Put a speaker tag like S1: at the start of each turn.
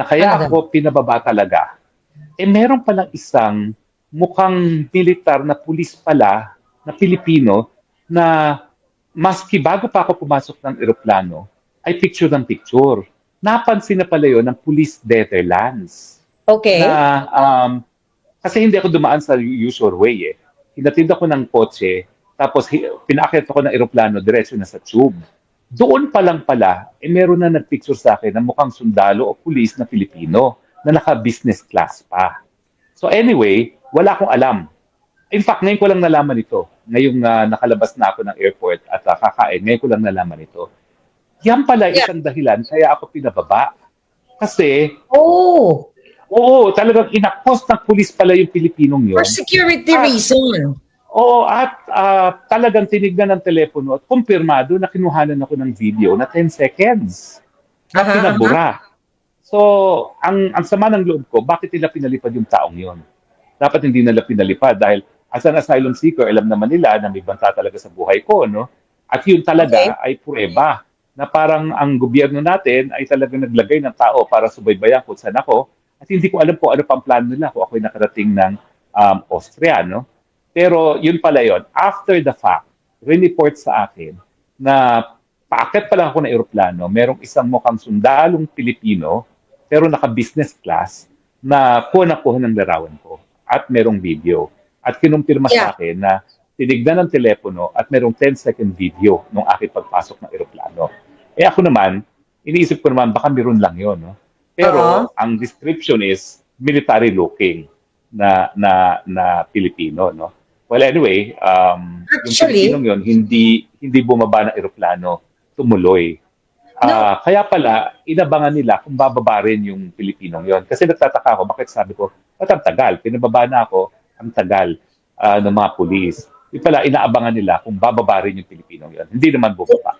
S1: na kaya
S2: Talaga?
S1: ako pinababa talaga. Eh meron palang isang mukhang militar na pulis pala na Pilipino na maski bago pa ako pumasok ng eroplano, ay picture ng picture. Napansin na pala yun ng Police Netherlands
S2: Okay.
S1: na um, kasi hindi ako dumaan sa usual way eh. Hinatid ako ng kotse, tapos pinaakyat ako ng eroplano, diretso na sa tube. Doon pa lang pala, eh meron na nagpicture sa akin na mukhang sundalo o pulis na Pilipino na naka-business class pa. So anyway, wala akong alam. In fact, ngayon ko lang nalaman ito. Ngayong ah, nakalabas na ako ng airport at ah, kakain, ngayon ko lang nalaman ito. Yan pala
S2: Yeah.
S1: isang dahilan kaya ako pinababa. Kasi
S2: Oh,
S1: Oo, talagang inakos ng pulis pala yung Pilipinong yun.
S2: for security
S1: Ah.
S2: reason.
S1: Oo, at ah, talagang tinignan ng telepono at kumpirmado na kinuhanan ako ng video na 10 seconds na
S2: Aha,
S1: pinabura. So, ang ang sama ng loob ko, bakit nila pinalipad yung taong yon? Dapat hindi nila pinalipad dahil as an asylum seeker, alam naman nila na may banta talaga sa buhay ko, no? At yun talaga ay prueba na parang ang gobyerno natin ay talagang naglagay ng tao para subaybayan kung saan ako at hindi ko alam po ano pang plano nila kung ako'y nakarating ng um, Austria, no? Pero yun pala yun. After the fact, report sa akin na paakit pa lang ako ng eroplano, merong isang mukhang sundalong Pilipino, pero naka-business class, na kuha na kuha ng larawan ko. At merong video. At kinumpirma
S2: Yeah.
S1: sa akin na tinignan ng telepono at merong 10-second video nung aking pagpasok ng eroplano. Eh ako naman, iniisip ko naman, baka meron lang yon no? Pero
S2: Oo.
S1: ang description is military looking na na na Pilipino, no? Well, anyway, um,
S2: Actually-
S1: yung Pilipinong yun, hindi hindi bumaba ng eroplano, tumuloy. Ah, Kaya pala, inabangan nila kung bababa rin yung Pilipinong yon. Kasi nagtataka ako, bakit sabi ko, ba't ang tagal? Pinababa na ako, ang tagal ah, ng mga pulis. Di pala, inaabangan nila kung bababa rin yung Pilipinong yon. Hindi naman bumaba.